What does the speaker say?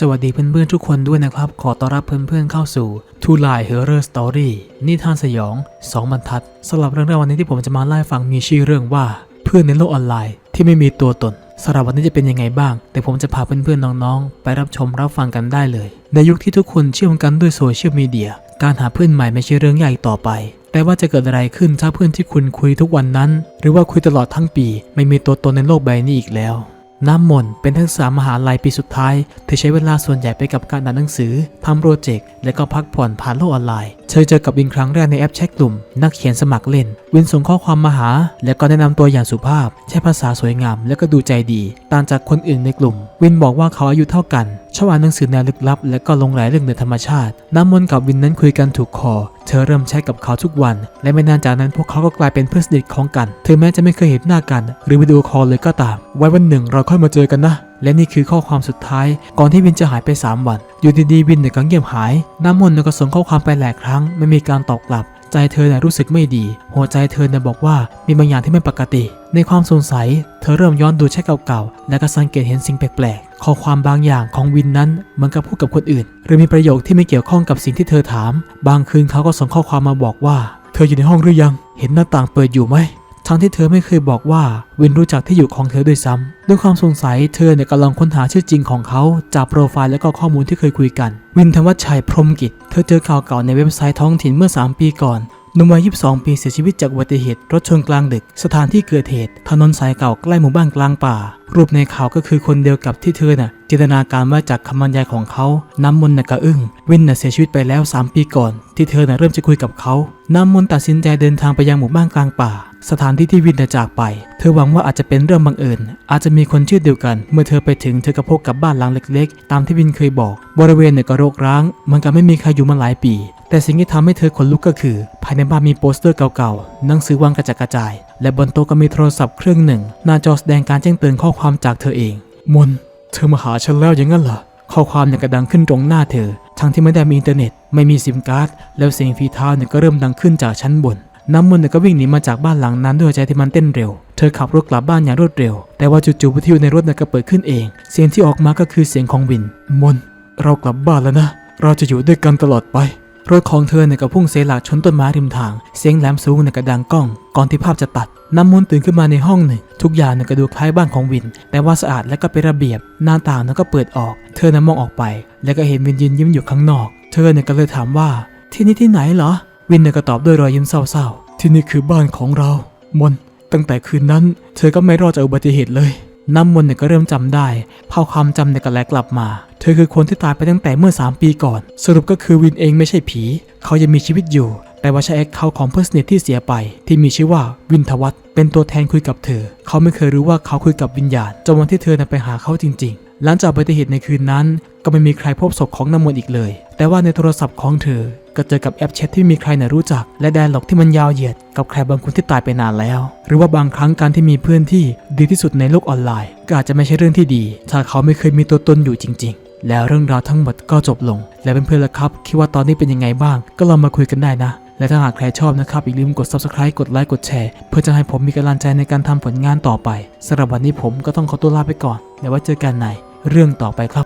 สวัสดีเพื่อนๆทุกคนด้วยนะครับ ขอต้อนรับเพื่อนๆเข้าสู่ Two Line Horror Story นิทานสยอง 2 บรรทัดสำหรับเรื่องราววันนี้ที่ผมจะมาเล่าให้ฟังมีชื่อเรื่องว่า เพื่อนในโลกออนไลน์ที่ไม่มีตัวตนสำหรับวันนี้จะเป็นยังไงบ้าง แต่ผมจะพาเพื่อนๆน้องๆ ไปรับชมรับฟังกันได้เลย ในยุคที่ทุกคนเชื่อมกันด้วยโซเชียลมีเดียการหาเพื่อนใหม่ไม่ใช่เรื่องใหญ่ต่อไป แต่ว่าจะเกิดอะไรขึ้นถ้าเพื่อนที่คุณคุยทุกวันนั้น หรือว่าคุยตลอดทั้งปี ไม่มีตัวตนในโลกใบนี้อีกแล้ว น้ำมนต์เป็นนักศึกษามหาลัยปีสุดท้าย เธอใช้เวลาส่วนใหญ่ไปกับการอ่านหนังสือทำโปรเจกต์ และก็พักผ่อนผ่านโลกออนไลน์ เธอเจอกับวินครั้งแรกในแอปแชทกลุ่ม นักเขียนสมัครเล่น วินส่งข้อความมาหา และก็แนะนำตัวอย่างสุภาพ ใช้ภาษาสวยงาม และก็ดูใจดี ต่างจากคนอื่นในกลุ่ม วินบอกว่าเขาอายุเท่ากัน ชอบอ่านหนังสือแนวลึกลับ และก็ลงหลเรื่องเหนือธรรมชาติ น้ำมนต์กับวินนั้นคุยกันถูกคอ เธอเริ่มแชทกับเขาทุกวัน และไม่นานจากนั้นพวกเขาก็กลายเป็นเพื่อนสนิทของกัน ถึงแม้จะไม่เคยเห็นหน้ากัน หรือวิดีโอคอลเลยก็ตาม ไว้วันหนึ่งเราค่อยมาเจอกันนะ และนี่คือข้อความสุดท้าย ก่อนที่วินจะหายไป 3 วัน อยู่ดีๆวินเนี่ยก็เงียบหาย น้ำมนต์ก็ส่งข้อความไปหลายครั้ง ไม่มีการตอบกลับ ใจเธอเนี่ยรู้สึกไม่ดี หัวใจเธอเนี่ยบอกว่ามีบางอย่างที่ไม่ปกติ ในความสงสัย เธอเริ่มย้อนดูแชทเก่าๆ และก็สังเกตเห็นสิ่งแปลก ข้อความบางอย่างของวินนั้นเหมือนกับพูดกับคนอื่น หรือมีประโยคที่ไม่เกี่ยวข้องกับสิ่งที่เธอถาม บางคืนเขาก็ส่งข้อความมาบอกว่า เธออยู่ในห้องหรือยัง เห็นหน้าต่างเปิดอยู่ไหมทั้งที่เธอไม่เคยบอกว่าวินรู้จักที่อยู่ของเธอด้วยซ้ำด้วยความสงสัยเธอเนี่ยกำลังค้นหาชื่อจริงของเขา จากโปรไฟล์และก็ข้อมูลที่เคยคุยกัน วินธวัชชัยพรมกิจ เธอเจอข่าวเก่าในเว็บไซต์ท้องถิ่นเมื่อ 3 ปีก่อน หนุ่มวัย 22 ปีเสียชีวิตจากอุบัติเหตุรถชนกลางดึก สถานที่เกิดเหตุ ถนนสายเก่าใกล้หมู่บ้านกลางป่า รูปในข่าวก็คือคนเดียวกับที่เธอน่ะจินตนาการว่าจากคำบรรยายของเขา น้ำมนต์น่ะกระอึ้ง วินน่ะเสียชีวิตไปแล้ว 3 ปีก่อน ที่เธอน่ะเริ่มจะคุยกับเขา น้ำมนต์ตัดสินใจเดินทางไปยังหมู่บ้านกลางป่า สถานที่ที่วินน่ะจากไป เธอหวังว่าอาจจะเป็นเรื่องบังเอิญ อาจจะมีคนชื่อเดียวกัน เมื่อเธอไปถึงเธอก็พบกับบ้านหลังเล็ก ๆ ตามที่วินเคยบอก บริเวณเนี่ยก็รกร้างมือนกับไม่มีใครอยู่มาหลายปี แต่สิ่งที่ทำให้เธอขนลุกก็คือ ภายในบ้านมีโปสเตอร์เก่าๆ หนังสือวางกระจัดกระจาย และบนโต๊ะก็มีโทรศัพท์เครื่องหนึ่ง หน้าจอแสดงการแจ้งเตือนข้อความจากเธอเอง มน เธอมาหาฉันแล้วอย่างนั้นเหรอ ข้อความเนี่ยกระดังขึ้นตรงหน้าเธอ ทั้งที่ไม่ได้มีอินเทอร์เน็ต ไม่มีซิมการ์ด แล้วเสียงฝีเท้าเนี่ยก็เริ่มดังขึ้นจากชั้นบน น้ำมนต์เนี่ยก็วิ่งหนีมาจากบ้านหลังนั้นด้วยใจที่มันเต้นเร็ว เธอขับรถกลับบ้านอย่างรวดเร็ว แต่ว่าจู่ๆวิทยุในรถเนี่ยก็เปิดขึ้นเอง เสียงที่ออกมาก็คือเสียงของวิน มน เรากลับบ้านแล้วนะ เราจะอยู่ด้วยกันตลอดไป รถของเธอเนี่ยก็พุ่งเสียหลักชนต้นไม้ริมทาง เสียงแหลมสูงเนี่ยก็ดังก้อง ก่อนที่ภาพจะตัด น้ำมนต์ตื่นขึ้นมาในห้องหนึ่ง ทุกอย่างเนี่ยก็ดูคล้ายบ้านของวิน แต่ว่าสะอาดและก็เป็นระเบียบ หน้าต่างเนี่ยก็เปิดออก เธอน่ะมองออกไป แล้วก็เห็นวินยืนยิ้มอยู่ข้างนอก เธอเนี่ยก็เลยถามว่า ที่นี่ที่ไหนเหรอ วินเนี่ยก็ตอบด้วยรอยยิ้มเศร้าๆ ที่นี่คือบ้านของเรา มน ตั้งแต่คืนนั้น เธอก็ไม่รอดจากอุบัติเหตุเลย น้ำมนต์เนี่ยก็เริ่มจำได้ ภาพความจำเนี่ยก็แลกกลับมา ธอคือคนที่ตายไปตั้งแต่เมื่อ 3 ปีก่อน สรุปก็คือวินเองไม่ใช่ผี เขายังมีชีวิตอยู่ แต่ว่าใช้แอคเคาท์ของเพื่อนสนิทที่เสียไป ที่มีชื่อว่าวินทวัฒน์เป็นตัวแทนคุยกับเธอ เขาไม่เคยรู้ว่าเขาคุยกับวิญญาณจนวันที่เธอน่ะไปหาเขาจริง ๆ หลังจากอุบัติเหตุในคืนนั้น ก็ไม่มีใครพบศพของน้ำมนต์อีกเลย แต่ว่าในโทรศัพท์ของเธอ ก็เจอกับแอปแชทที่ไม่มีใครน่ะรู้จัก และแดนหลอกที่มันยาวเหยียดกับใครบางคนที่ตายไปนานแล้ว หรือว่าบางครั้งการที่มีเพื่อนที่ดีที่สุดในโลกออนไลน์ ก็อาจจะไม่ใช่เรื่องที่ดี ถ้าเขาไม่เคยมีตัวตนอยู่จริง ๆ แล้วเรื่องราวทั้งหมดก็จบลง และเพื่อนๆล่ะครับ คิดว่าตอนนี้เป็นยังไงบ้าง ก็ลองมาคุยกันได้นะ และถ้าหากใครชอบนะครับ อย่าลืมกด subscribe กดไลค์กดแชร์ เพื่อจะให้ผมมีกำลังใจในการทำผลงานต่อไปสำหรับวันนี้ผมก็ต้องขอตัวลาไปก่อน แล้วไว้เจอกันในเรื่องต่อไปครับ